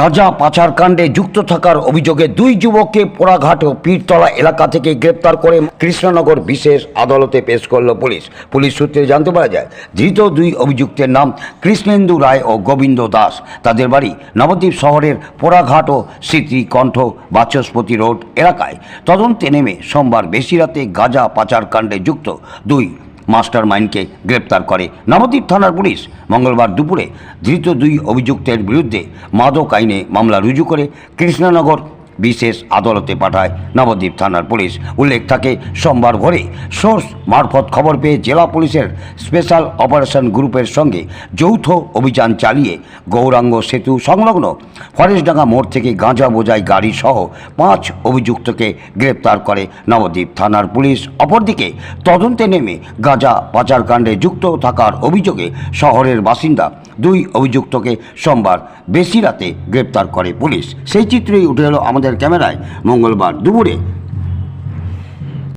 গাঁজা পাচার কাণ্ডে যুক্ত থাকার অভিযোগে দুই যুবককে পোড়াঘাট ও পীরতলা এলাকা থেকে গ্রেপ্তার করে কৃষ্ণনগর বিশেষ আদালতে পেশ করল পুলিশ। পুলিশ সূত্রে জানতে পারা যায়, ধৃত দুই অভিযুক্তের নাম কৃষ্ণেন্দু রায় ও গোবিন্দ দাস। তাদের বাড়ি নবদ্বীপ শহরের পোড়াঘাট ও স্মৃতিকণ্ঠ বাচস্পতি রোড এলাকায়। তদন্তে নেমে সোমবার বেশি রাতে গাঁজা পাচার কাণ্ডে যুক্ত দুই মাস্টার মাইন্ডকে গ্রেপ্তার করে। নবদ্বীপ থানার পুলিশ মঙ্গলবার দুপুরে ধৃত দুই অভিযুক্তের বিরুদ্ধে মাদক আইনে মামলা রুজু করে কৃষ্ণনগর বিশেষ আদালতে পাঠায়। নবদ্বীপ থানার পুলিশ উল্লেখ থাকে, সোমবার ভোরে সোর্স মারফত খবর পেয়ে জেলা পুলিশের স্পেশাল অপারেশন গ্রুপের সঙ্গে যৌথ অভিযান চালিয়ে গৌরাঙ্গ সেতু সংলগ্ন ফরেস্টডাঙ্গা মোড় থেকে গাঁজা বোঝাই গাড়ি সহ পাঁচ অভিযুক্তকে গ্রেপ্তার করে নবদ্বীপ থানার পুলিশ। অপরদিকে তদন্তে নেমে গাঁজা পাচারকাণ্ডে যুক্ত থাকার অভিযোগে শহরের বাসিন্দা দুই অভিযুক্তকে সোমবার বেশি রাতে গ্রেপ্তার করে পুলিশ। সেই চিত্রেই উঠে এলো ক্যামেরায় মঙ্গলবার দুপুরে